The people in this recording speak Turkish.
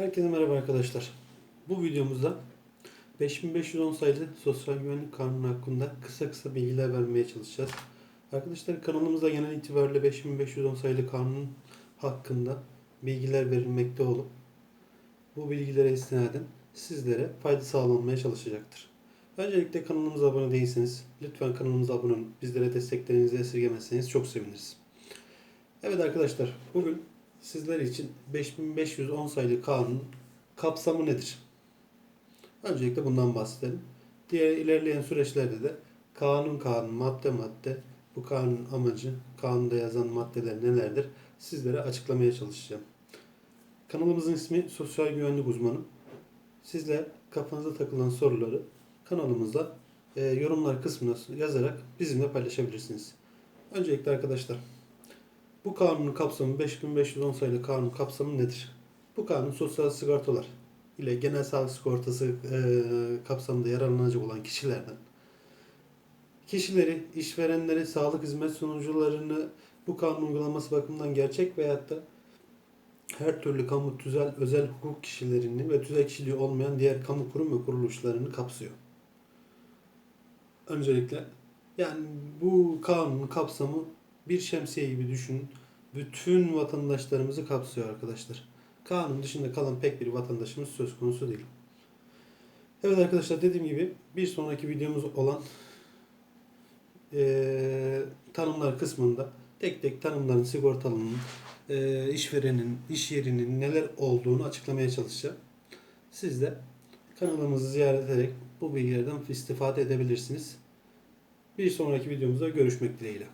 Herkese merhaba arkadaşlar. Bu videomuzda 5510 sayılı Sosyal Güvenlik Kanunu hakkında kısa kısa bilgiler vermeye çalışacağız. Arkadaşlar kanalımızda genel itibariyle 5510 sayılı kanun hakkında bilgiler verilmekte olup bu bilgilere istinaden sizlere fayda sağlanmaya çalışacaktır. Öncelikle kanalımıza abone değilseniz lütfen kanalımıza abone olun. Bizlere desteklerinizi esirgemezseniz çok seviniriz. Evet arkadaşlar bugün sizler için 5510 sayılı kanun kapsamı nedir? Öncelikle bundan bahsedelim. Diğer ilerleyen süreçlerde de kanun kanun madde madde bu kanun amacı, kanunda yazan maddeler nelerdir sizlere açıklamaya çalışacağım. Kanalımızın ismi Sosyal Güvenlik Uzmanı. Sizler kafanıza takılan soruları kanalımızda e, yorumlar kısmına yazarak bizimle paylaşabilirsiniz. Öncelikle arkadaşlar bu kanunun kapsamı 5510 sayılı kanun kapsamı nedir? Bu kanun sosyal sigortalar ile genel sağlık sigortası e, kapsamında yararlanacak olan kişilerden kişileri, işverenleri, sağlık hizmet sunucularını bu kanun uygulaması bakımından gerçek veyahut da her türlü kamu tüzel özel hukuk kişilerini ve tüzel kişiliği olmayan diğer kamu kurum ve kuruluşlarını kapsıyor. Öncelikle yani bu kanunun kapsamı bir şemsiye gibi düşünün. Bütün vatandaşlarımızı kapsıyor arkadaşlar. Kanun dışında kalan pek bir vatandaşımız söz konusu değil. Evet arkadaşlar dediğim gibi bir sonraki videomuz olan eee, tanımlar kısmında tek tek tanımların sigortalının, eee, işverenin, iş yerinin neler olduğunu açıklamaya çalışacağım. Siz de kanalımızı ziyaret ederek bu bilgilerden istifade edebilirsiniz. Bir sonraki videomuzda görüşmek dileğiyle.